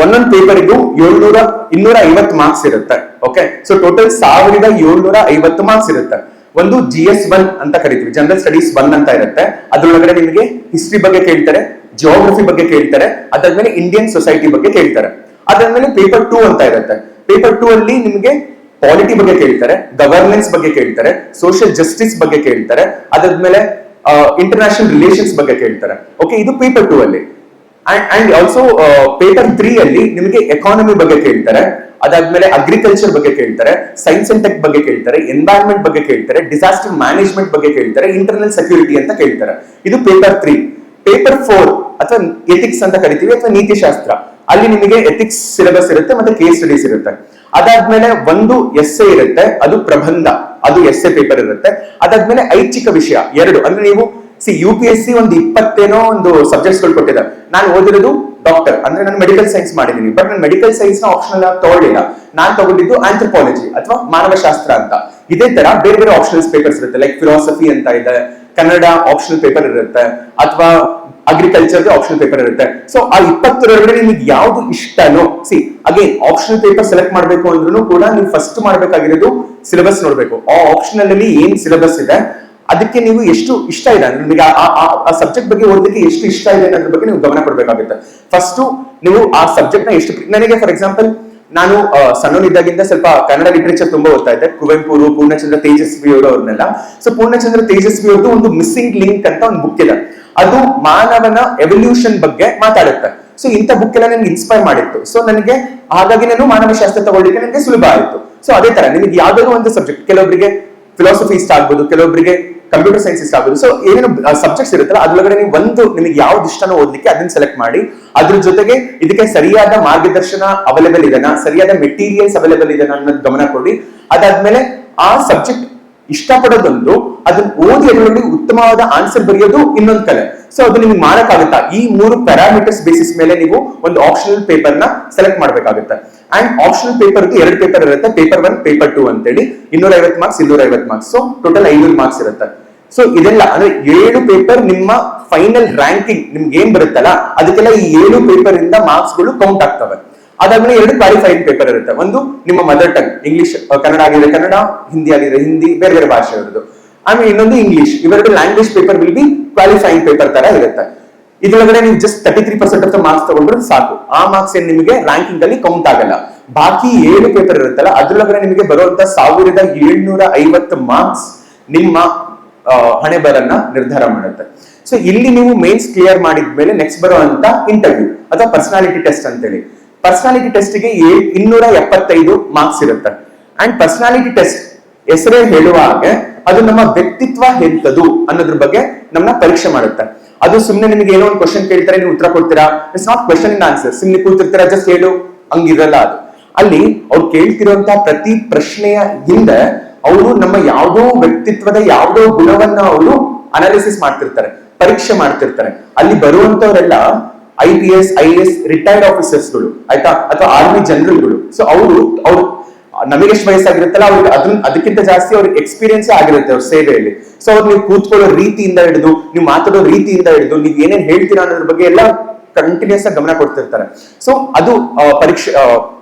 [SPEAKER 1] ಒಂದೊಂದು ಪೇಪರ್ಗೂ ಏಳ್ನೂರ ಇನ್ನೂರ ಐವತ್ತು ಮಾರ್ಕ್ಸ್ ಇರುತ್ತೆ. ಓಕೆ ಸೊ ಟೋಟಲ್ ಸಾವಿರದ ಏಳ್ನೂರ ಐವತ್ತು ಮಾರ್ಕ್ಸ್ ಇರುತ್ತೆ. ಒಂದು ಜಿ ಎಸ್ ಒನ್ ಅಂತ ಕರಿತೀವಿ. ಜನರಲ್ ಸ್ಟಡೀಸ್ ಒನ್ ಅಂತ ಇರುತ್ತೆ. ಅದರೊಳಗಡೆ ನಿಮಗೆ ಹಿಸ್ಟ್ರಿ ಬಗ್ಗೆ ಕೇಳ್ತಾರೆ ಜಿಯೋಗ್ರಫಿ ಬಗ್ಗೆ ಕೇಳ್ತಾರೆ, ಅದಾದ್ಮೇಲೆ ಇಂಡಿಯನ್ ಸೊಸೈಟಿ ಬಗ್ಗೆ ಕೇಳ್ತಾರೆ. ಅದಾದ್ಮೇಲೆ ಪೇಪರ್ ಟೂ ಅಂತ ಇರುತ್ತೆ. ಪೇಪರ್ ಟೂ ಅಲ್ಲಿ ನಿಮಗೆ ಪಾಲಿಟಿ ಬಗ್ಗೆ ಕೇಳ್ತಾರೆ ಗವರ್ನೆನ್ಸ್ ಬಗ್ಗೆ ಕೇಳ್ತಾರೆ ಸೋಷಿಯಲ್ ಜಸ್ಟಿಸ್ ಬಗ್ಗೆ ಕೇಳ್ತಾರೆ, ಅದಾದ್ಮೇಲೆ ಇಂಟರ್ನ್ಯಾಷನಲ್ ರಿಲೇಷನ್ಸ್ ಬಗ್ಗೆ ಕೇಳ್ತಾರೆ. ಓಕೆ ಇದು ಪೇಪರ್ ಟೂ ಅಲ್ಲಿ. ಅಂಡ್ ಆಲ್ಸೋ ಪೇಪರ್ ತ್ರೀ ಅಲ್ಲಿ ನಿಮಗೆ ಎಕಾನಮಿ ಬಗ್ಗೆ ಕೇಳ್ತಾರೆ, ಅದಾದ್ಮೇಲೆ ಅಗ್ರಿಕಲ್ಚರ್ ಬಗ್ಗೆ ಕೇಳ್ತಾರೆ ಸೈನ್ಸ್ ಅಂಡ್ ಟೆಕ್ ಬಗ್ಗೆ ಕೇಳ್ತಾರೆ ಎನ್ವೈರನ್ಮೆಂಟ್ ಬಗ್ಗೆ ಕೇಳ್ತಾರೆ ಡಿಸಾಸ್ಟರ್ ಮ್ಯಾನೇಜ್ಮೆಂಟ್ ಬಗ್ಗೆ ಕೇಳ್ತಾರೆ ಇಂಟರ್ನಲ್ ಸೆಕ್ಯೂರಿಟಿ ಅಂತ ಕೇಳ್ತಾರೆ. ಇದು ಪೇಪರ್ ತ್ರೀ ಪೇಪರ್ ಫೋರ್ ಅಥವಾ ಎಥಿಕ್ಸ್ ಅಂತ ಕರಿತೀವಿ, ಅಥವಾ ನೀತಿಶಾಸ್ತ್ರ. ಅಲ್ಲಿ ನಿಮಗೆ ಎಥಿಕ್ಸ್ ಸಿಲೆಬಸ್ ಇರುತ್ತೆ ಮತ್ತೆ ಕೇಸ್ ಸ್ಟಡೀಸ್ ಇರುತ್ತೆ. ಅದಾದ್ಮೇಲೆ ಒಂದು ಎಸ್ ಎ ಇರುತ್ತೆ, ಅದು ಪ್ರಬಂಧ. ಅದು ಎಸ್ ಎ ಪೇಪರ್ ಇರುತ್ತೆ. ಅದಾದ್ಮೇಲೆ ಐಚ್ಛಿಕ ವಿಷಯ, ಎರಡು. ಅಂದ್ರೆ ನೀವು see U P S C ಒಂದು ಇಪ್ಪತ್ತೇನೋ ಒಂದು ಸಬ್ಜೆಕ್ಟ್ಸ್ಗಳು ಕೊಟ್ಟಿದ್ದಾರೆ. ನಾನು ಓದಿರೋದು ಡಾಕ್ಟರ್ ಅಂದ್ರೆ ನಾನು ಮೆಡಿಕಲ್ ಸೈನ್ಸ್ ಮಾಡಿದ್ದೀನಿ. ಬಟ್ ನಾನು ಮೆಡಿಕಲ್ ಸೈನ್ಸ್ನ ಆಪ್ಷನಲ್ ತಗೊಳ್ಳಿಲ್ಲ. ನಾನು ತಗೊಂಡಿದ್ದು ಆಂಥ್ರೋಪಾಲಜಿ ಅಥವಾ ಮಾನವಶಾಸ್ತ್ರ ಅಂತ. ಇದೇ ತರ ಬೇರೆ ಬೇರೆ ಆಪ್ಷನಲ್ಸ್ ಪೇಪರ್ಸ್ ಇರುತ್ತೆ. ಲೈಕ್ ಫಿಲಾಸಫಿ ಅಂತ ಇದೆ, ಕನ್ನಡ ಆಪ್ಷನಲ್ ಪೇಪರ್ ಇರುತ್ತೆ, ಅಥವಾ ಅಗ್ರಿಕಲ್ಚರ್ ಆಪ್ಷನಲ್ ಪೇಪರ್ ಇರುತ್ತೆ. ಸೊ ಆ ಇಪ್ಪತ್ತರೊಳಗಡೆ ನಿಮ್ಗೆ ಯಾವ್ದು ಇಷ್ಟನೋ see again optional paper select ಮಾಡಬೇಕು ಅಂದ್ರೂ ಕೂಡ ನೀವು ಫಸ್ಟ್ ಮಾಡಬೇಕಾಗಿರೋದು ಸಿಲೆಬಸ್ ನೋಡ್ಬೇಕು. ಆ ಆಪ್ಷನಲ್ ಅಲ್ಲಿ ಏನ್ ಸಿಲೆಬಸ್ ಇದೆ ಅದಕ್ಕೆ ನೀವು ಎಷ್ಟು ಇಷ್ಟ ಇದೆ? ನಿಮಗೆ ಆ- ಸಬ್ಜೆಕ್ಟ್ ಬಗ್ಗೆ ಓದಲಿಕ್ಕೆ ಎಷ್ಟು ಇಷ್ಟ ಇದೆ ಅನ್ನೋದ್ರ ಬಗ್ಗೆ ನೀವು ಗಮನ ಕೊಡಬೇಕಾಗುತ್ತೆ. ಫಸ್ಟ್ ನೀವು ಆ ಸಬ್ಜೆಕ್ಟ್ನ ಎಷ್ಟು ನನಗೆ ಫಾರ್ ಎಕ್ಸಾಂಪಲ್ ನಾನು ಸಣ್ಣನಿದ್ದಾಗಿಂದ ಸ್ವಲ್ಪ ಕನ್ನಡ ಲಿಟ್ರೇಚರ್ ತುಂಬಾ ಓದ್ತಾ ಇದ್ದೆ. ಕುವೆಂಪುರು, ಪೂರ್ಣಚಂದ್ರ ತೇಜಸ್ವಿ ಅವರು ಅವ್ರನ್ನೆಲ್ಲ. ಸೊ ಪೂರ್ಣಚಂದ್ರ ತೇಜಸ್ವಿ ಅವ್ರದ್ದು ಒಂದು ಮಿಸ್ಸಿಂಗ್ ಲಿಂಕ್ ಅಂತ ಒಂದು ಬುಕ್ ಇದೆ. ಅದು ಮಾನವನ ಎವಲ್ಯೂಷನ್ ಬಗ್ಗೆ ಮಾತಾಡುತ್ತೆ. ಸೊ ಇಂಥ ಬುಕ್ ಎಲ್ಲ ನನಗೆ ಇನ್ಸ್ಪೈರ್ ಮಾಡಿತ್ತು. ಸೊ ನನಗೆ ಹಾಗಾಗಿ ನಾನು ಮಾನವಶಾಸ್ತ್ರ ತಗೊಳ್ಳಿಕ್ಕೆ ನನಗೆ ಸುಲಭ ಆಯಿತು. ಸೊ ಅದೇ ತರ ನಿಮಗೆ ಯಾವ್ದಾದ್ರು ಒಂದು ಸಬ್ಜೆಕ್ಟ್ ಕೆಲವೊಬ್ಬರಿಗೆ ಫಿಲಾಸಫಿ ಇಷ್ಟ ಆಗ್ಬೋದು ಕೆಲವೊಬ್ಬರಿಗೆ ಕಂಪ್ಯೂಟರ್ ಸೈನ್ಸ್ ಇಷ್ಟ ಆಗೋದು. ಸೊ ಏನೇನು ಸಬ್ಜೆಕ್ಟ್ಸ್ ಇರುತ್ತಲ್ಲ, ಅದ್ರೊಳಗಡೆ ನೀವು ಒಂದು ನಿಮಗೆ ಯಾವ್ದು ಇಷ್ಟನೋ ಓದ್ಲಿಕ್ಕೆ ಅದನ್ನ ಸೆಲೆಕ್ಟ್ ಮಾಡಿ, ಅದ್ರ ಜೊತೆಗೆ ಇದಕ್ಕೆ ಸರಿಯಾದ ಮಾರ್ಗದರ್ಶನ ಅವೈಲೇಬಲ್ ಇದೆನಾ, ಸರಿಯಾದ ಮೆಟೀರಿಯಲ್ಸ್ ಅವೈಲೇಬಲ್ ಇದೆನಾ ಅನ್ನೋದು ಗಮನ ಕೊಡಿ. ಅದಾದ್ಮೇಲೆ ಆ ಸಬ್ಜೆಕ್ಟ್ ಇಷ್ಟಪಡೋದೊಂದು, ಅದನ್ನ ಓದಿ ಅದರಲ್ಲಿ ಉತ್ತಮವಾದ ಆನ್ಸರ್ ಬರೆಯೋದು ಇನ್ನೊಂದು ಕಲೆ. ಸೊ ಅದು ನಿಮ್ಗೆ ಮಾಡಕ್ಕಾಗುತ್ತಾ ಈ ಮೂರು ಪ್ಯಾರಾಮೀಟರ್ಸ್ ಬೇಸಿಸ್ ಮೇಲೆ ನೀವು ಒಂದು ಆಪ್ಷನಲ್ ಪೇಪರ್ನ ಸೆಲೆಕ್ಟ್ ಮಾಡ್ಬೇಕಾಗುತ್ತೆ. ಅಂಡ್ ಆಪ್ಷನಲ್ ಪೇಪರ್ ಎರಡು ಪೇಪರ್ ಇರುತ್ತೆ. ಪೇಪರ್ ಒನ್ ಪೇಪರ್ ಟೂ ಅಂತೇಳಿ. ಇನ್ನೂರ ಐವತ್ತು ಮಾರ್ಕ್ಸ್ ಇನ್ನೂರ ಐವತ್ತು ಮಾರ್ಕ್ಸ್ ಸೊ ಟೋಟಲ್ ಐನೂರು ಮಾರ್ಕ್ಸ್ ಇರುತ್ತೆ. ಸೊ ಇದೆಲ್ಲ, ಅಂದ್ರೆ ಏಳು ಪೇಪರ್ ನಿಮ್ಮ ಫೈನಲ್ ರ್ಯಾಂಕಿಂಗ್ ನಿಮ್ಗೆ ಏನ್ ಬರುತ್ತಲ್ಲ, ಅದಕ್ಕೆಲ್ಲ ಈ ಏಳು ಪೇಪರ್ ಇಂದ ಮಾರ್ಕ್ಸ್ಗಳು ಕೌಂಟ್ ಆಗ್ತವೆ. ಅದಾದ್ಮೇಲೆ ಎರಡು ಕ್ವಾಲಿಫೈಡ್ ಪೇಪರ್ ಇರುತ್ತೆ. ಒಂದು ನಿಮ್ಮ ಮದರ್ ಟಂಗ್ ಇಂಗ್ಲಿಷ್ ಕನ್ನಡ ಆಗಿದ್ರೆ ಕನ್ನಡ, ಹಿಂದಿ ಆಗಿದ್ರೆ ಹಿಂದಿ, ಬೇರೆ ಬೇರೆ ಭಾಷೆ ಇರೋದು ಆಮೇಲೆ ಇನ್ನೊಂದು ಇಂಗ್ಲಿಷ್ ಇವೆರಡು language paper will be qualifying paper ತರ ಇರುತ್ತೆ. ಇದ್ರೊಳಗಡೆ ನೀವು ಜಸ್ಟ್ ತರ್ಟಿ ತ್ರೀ ಪರ್ಸೆಂಟ್ ಅಂತ ಮಾರ್ಕ್ಸ್ ತಗೊಂಡ್ರೆ ಸಾಕು. ಆ ಮಾರ್ಕ್ಸ್ ಏನ್ ನಿಮಗೆ ರ್ಯಾಂಕಿಂಗ್ ಅಲ್ಲಿ ಕೌಂಟ್ ಆಗಲ್ಲ. ಬಾಕಿ ಏಳು ಪೇಪರ್ ಇರುತ್ತಲ್ಲ, ಅದ್ರೊಳಗಡೆ ನಿಮಗೆ ಬರುವಂತ ಸಾವಿರದ ಏಳ್ನೂರ ಐವತ್ತು ಮಾರ್ಕ್ಸ್ ನಿಮ್ಮ ಹಣೆ ಬರನ್ನ ನಿರ್ಧಾರ ಮಾಡುತ್ತೆ. ಸೊ ಇಲ್ಲಿ ನೀವು ಮೇನ್ಸ್ ಕ್ಲಿಯರ್ ಮಾಡಿದ್ಮೇಲೆ ನೆಕ್ಸ್ಟ್ ಬರುವಂತ ಇಂಟರ್ವ್ಯೂ ಅಥವಾ ಪರ್ಸನಾಲಿಟಿ ಟೆಸ್ಟ್ ಅಂತೇಳಿ. ಪರ್ಸನಾಲಿಟಿ ಟೆಸ್ಟ್ಗೆ ಇನ್ನೂರ ಎಪ್ಪತ್ತೈದು ಮಾರ್ಕ್ಸ್ ಇರುತ್ತೆ. ಅಂಡ್ ಪರ್ಸನಾಲಿಟಿ ಟೆಸ್ಟ್ ಹೆಸರೇ ಹೇಳುವ ಹಾಗೆ ಅದು ನಮ್ಮ ವ್ಯಕ್ತಿತ್ವ ಎಂತದು ಅನ್ನೋದ್ರ ಬಗ್ಗೆ ನಮ್ಮನ್ನ ಪರೀಕ್ಷೆ ಮಾಡುತ್ತೆ. ಅದು ಸುಮ್ನೆ ನಿಮಗೆ ಏನೋ ಒಂದು ಕ್ವಶನ್ ಕೇಳ್ತಾರೆ, ನೀವು ಉತ್ತರ ಕೊಡ್ತೀರಾ? It's not question in answer ಸುಮ್ಮನೆ ಕೂತಿರ್ತೀರಾ ಜಸ್ಟ್ ಹೇಳು. ಹಂಗಿರಲ್ಲ ಅದು. ಅಲ್ಲಿ ಅವ್ರು ಕೇಳ್ತಿರುವಂತ ಪ್ರತಿ ಪ್ರಶ್ನೆಯ ಹಿಂದೆ ಅವರು ನಮ್ಮ ಯಾವುದೋ ವ್ಯಕ್ತಿತ್ವದ ಯಾವುದೋ ಗುಣವನ್ನ ಅವರು ಅನಾಲಿಸಿಸ್ ಮಾಡ್ತಿರ್ತಾರೆ, ಪರೀಕ್ಷೆ ಮಾಡ್ತಿರ್ತಾರೆ. ಅಲ್ಲಿ ಬರುವಂತವರೆಲ್ಲ I P S I S retired ಆಫೀಸರ್ಸ್ಗಳು ಆಯ್ತಾ? ಅಥವಾ ಆರ್ಮಿ ಜನರಲ್ಗಳು ಸೊ ಅವರು, ಅವ್ರು ನಮಗೆ ಎಷ್ಟು ವಯಸ್ಸಾಗಿರುತ್ತಲ್ಲ, ಅವ್ರಿಗೆ ಅದನ್ನ ಅದಕ್ಕಿಂತ ಜಾಸ್ತಿ ಅವ್ರಿಗೆ ಎಕ್ಸ್ಪೀರಿಯನ್ಸ್ ಆಗಿರುತ್ತೆ ಅವ್ರ ಸೇವೆಯಲ್ಲಿ. ಸೊ ಅವ್ರು ನೀವು ಕೂತ್ಕೊಳ್ಳೋ ರೀತಿಯಿಂದ ಹಿಡಿದು, ನೀವು ಮಾತಾಡೋ ರೀತಿಯಿಂದ ಹಿಡಿದು, ನೀವು ಏನೇನ್ ಹೇಳ್ತೀರಾ ಅನ್ನೋದ್ರ ಬಗ್ಗೆ ಎಲ್ಲ ಕಂಟಿನ್ಯೂಸ್ ಆಗಿ ಗಮನ ಕೊಡ್ತಿರ್ತಾರೆ. ಸೊ ಅದು ಪರೀಕ್ಷೆ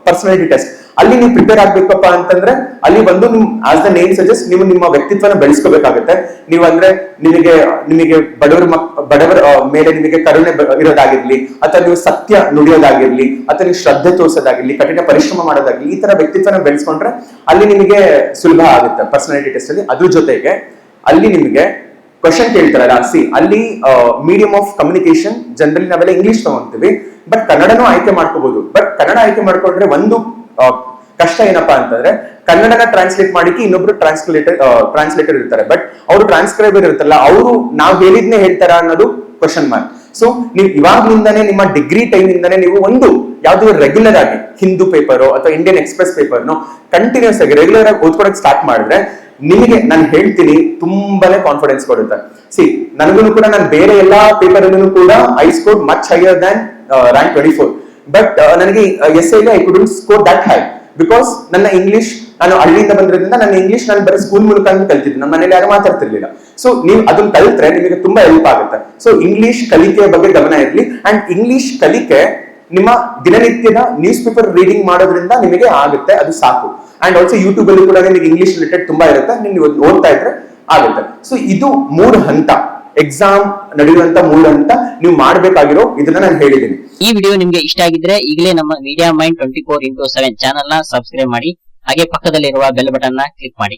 [SPEAKER 1] ಪರ್ಸನಾಲಿಟಿ ಟೆಸ್ಟ್ ಅಲ್ಲಿ ನೀವು ಪ್ರಿಪೇರ್ ಆಗ್ಬೇಕಪ್ಪ ಅಂತಂದ್ರೆ ಅಲ್ಲಿ ಒಂದು ನಿಮ್ ಆಸ್ ದ ನೇಮ್ ಸಜೆಸ್ಟ್ ನೀವು ನಿಮ್ಮ ವ್ಯಕ್ತಿತ್ವನ ಬೆಳೆಸ್ಕೋಬೇಕಾಗುತ್ತೆ. ನೀವು ಅಂದ್ರೆ ನಿಮಗೆ ನಿಮಗೆ ಬಡವರ ಬಡವರ ಮೇಲೆ ನಿಮಗೆ ಕರುಣೆ ಇರೋದಾಗಿರ್ಲಿ, ಅಥವಾ ನೀವು ಸತ್ಯ ನುಡಿಯೋದಾಗಿರ್ಲಿ, ಅಥವಾ ನೀವು ಶ್ರದ್ಧೆ ತೋರಿಸೋದಾಗಿರ್ಲಿ, ಕಠಿಣ ಪರಿಶ್ರಮ ಮಾಡೋದಾಗ್ಲಿ ಈ ತರ ವ್ಯಕ್ತಿತ್ವನ ಬೆಳೆಸ್ಕೊಂಡ್ರೆ ಅಲ್ಲಿ ನಿಮಗೆ ಸುಲಭ ಆಗುತ್ತೆ ಪರ್ಸನಾಲಿಟಿ ಟೆಸ್ಟ್ ಅಲ್ಲಿ. ಅದ್ರ ಜೊತೆಗೆ ಅಲ್ಲಿ ನಿಮಗೆ ಕ್ವಶನ್ ಕೇಳ್ತಾರಲ್ಲ ಸಿ ಅಲ್ಲಿ ಮೀಡಿಯಂ ಆಫ್ ಕಮ್ಯುನಿಕೇಶನ್ ಜನರಲಿ ನಾವೆಲ್ಲ ಇಂಗ್ಲಿಷ್ ತಗೊಂತೀವಿ ಬಟ್ ಕನ್ನಡನೂ ಆಯ್ಕೆ ಮಾಡ್ಕೋಬಹುದು ಬಟ್ ಕನ್ನಡ ಆಯ್ಕೆ ಮಾಡ್ಕೊಂಡ್ರೆ ಒಂದು ಕಷ್ಟ ಏನಪ್ಪಾ ಅಂತಂದ್ರೆ ಕನ್ನಡನ ಟ್ರಾನ್ಸ್ಲೇಟ್ ಮಾಡಿಕ್ಕೆ ಇನ್ನೊಬ್ರು ಟ್ರಾನ್ಸ್ಲೇಟರ್ ಟ್ರಾನ್ಸ್ಲೇಟರ್ ಇರ್ತಾರೆ. ಬಟ್ ಅವರು ಟ್ರಾನ್ಸ್ಕ್ರೈಬರ್ ಇರುತ್ತಲ್ಲ, ಅವರು ನಾವು ಹೇಳಿದ್ನೇ ಹೇಳ್ತಾರ ಅನ್ನೋದು ಕ್ವಶನ್ ಮಾರ್ಕ್ ಸೊ ನೀವು ಇವಾಗ್ಲಿಂದಾನೇ ನಿಮ್ಮ ಡಿಗ್ರಿ ಟೈಮ್ ಇಂದಾನೆ ನೀವು ಒಂದು ಯಾವ್ದು ರೆಗ್ಯುಲರ್ ಆಗಿ ಹಿಂದೂ ಪೇಪರೋ ಅಥವಾ ಇಂಡಿಯನ್ ಎಕ್ಸ್ಪ್ರೆಸ್ ಪೇಪರ್ನು ಕಂಟಿನ್ಯೂಸ್ ಆಗಿ ರೆಗ್ಯುಲರ್ ಆಗಿ ಓದ್ಕೊಡಕ್ ಸ್ಟಾರ್ಟ್ ಮಾಡಿದ್ರೆ ನಿಮಗೆ ನಾನು ಹೇಳ್ತೀನಿ ತುಂಬಾನೇ ಕಾನ್ಫಿಡೆನ್ಸ್ ಕೊಡುತ್ತೆ. ಸಿ ನನಗೂ ಕೂಡ ನಾನು ಬೇರೆ ಎಲ್ಲಾ ಪೇಪರ್ ಅಲ್ಲೂ ಕೂಡ I score much higher than rank twenty four but ನನಗೆ yes I I could score that high because ನನ್ನ ಇಂಗ್ಲಿಷ್ ನಾನು ಹಳ್ಳಿಯಿಂದ ಬಂದಿರೋದ್ರಿಂದ ನನ್ನ ಇಂಗ್ಲಿಷ್ ನಾನು ಬರೀ ಸ್ಕೂಲ್ ಮೂಲಕ ಕಲ್ತಿದ್ದೆ. ನಮ್ಮ ಮನೇಲಿ ಯಾರು ಮಾತಾಡ್ತಿರ್ಲಿಲ್ಲ. ಸೊ ನೀವು ಅದನ್ನ ಕಲಿತ್ರೆ ನಿಮಗೆ ತುಂಬಾ ಹೆಲ್ಪ್ ಆಗುತ್ತೆ. ಸೊ ಇಂಗ್ಲಿಷ್ ಕಲಿಕೆಯ ಬಗ್ಗೆ ಗಮನ ಇರಲಿ. ಅಂಡ್ ಇಂಗ್ಲಿಷ್ ಕಲಿಕೆ ನಿಮ್ಮ ದಿನನಿತ್ಯದ ನ್ಯೂಸ್ ಪೇಪರ್ ರೀಡಿಂಗ್ ಮಾಡೋದ್ರಿಂದ ನಿಮಗೆ ಆಗುತ್ತೆ. ಅದು ಸಾಕು. ಅಂಡ್ ಆಲ್ಸೋ ಯೂಟ್ಯೂಬ್ ಅಲ್ಲಿ ಕೂಡ ನಿಮಗೆ ಇಂಗ್ಲಿಷ್ ರಿಲೇಟೆಡ್ ತುಂಬಾ ಇರುತ್ತೆ. ನೀವು ಓದ್ತಾ ಇದ್ರೆ ಆಗುತ್ತೆ. ಸೊ ಇದು ಮೂರು ಹಂತ. ಎಕ್ಸಾಮ್ ನಡೆಯುವಂತ ಮೂಲ ಅಂತ ನೀವು ಮಾಡಬೇಕಾಗಿರೋ ಇದನ್ನ ನಾನು ಹೇಳಿದ್ದೀನಿ.
[SPEAKER 2] ಈ ವಿಡಿಯೋ ನಿಮ್ಗೆ ಇಷ್ಟ ಆಗಿದ್ರೆ ಈಗಲೇ ನಮ್ಮ media mind twenty four into seven ಚಾನಲ್ನ ಸಬ್ಸ್ಕ್ರೈಬ್ ಮಾಡಿ, ಹಾಗೆ ಪಕ್ಕದಲ್ಲಿರುವ ಬೆಲ್ ಬಟನ್ನ ಕ್ಲಿಕ್ ಮಾಡಿ.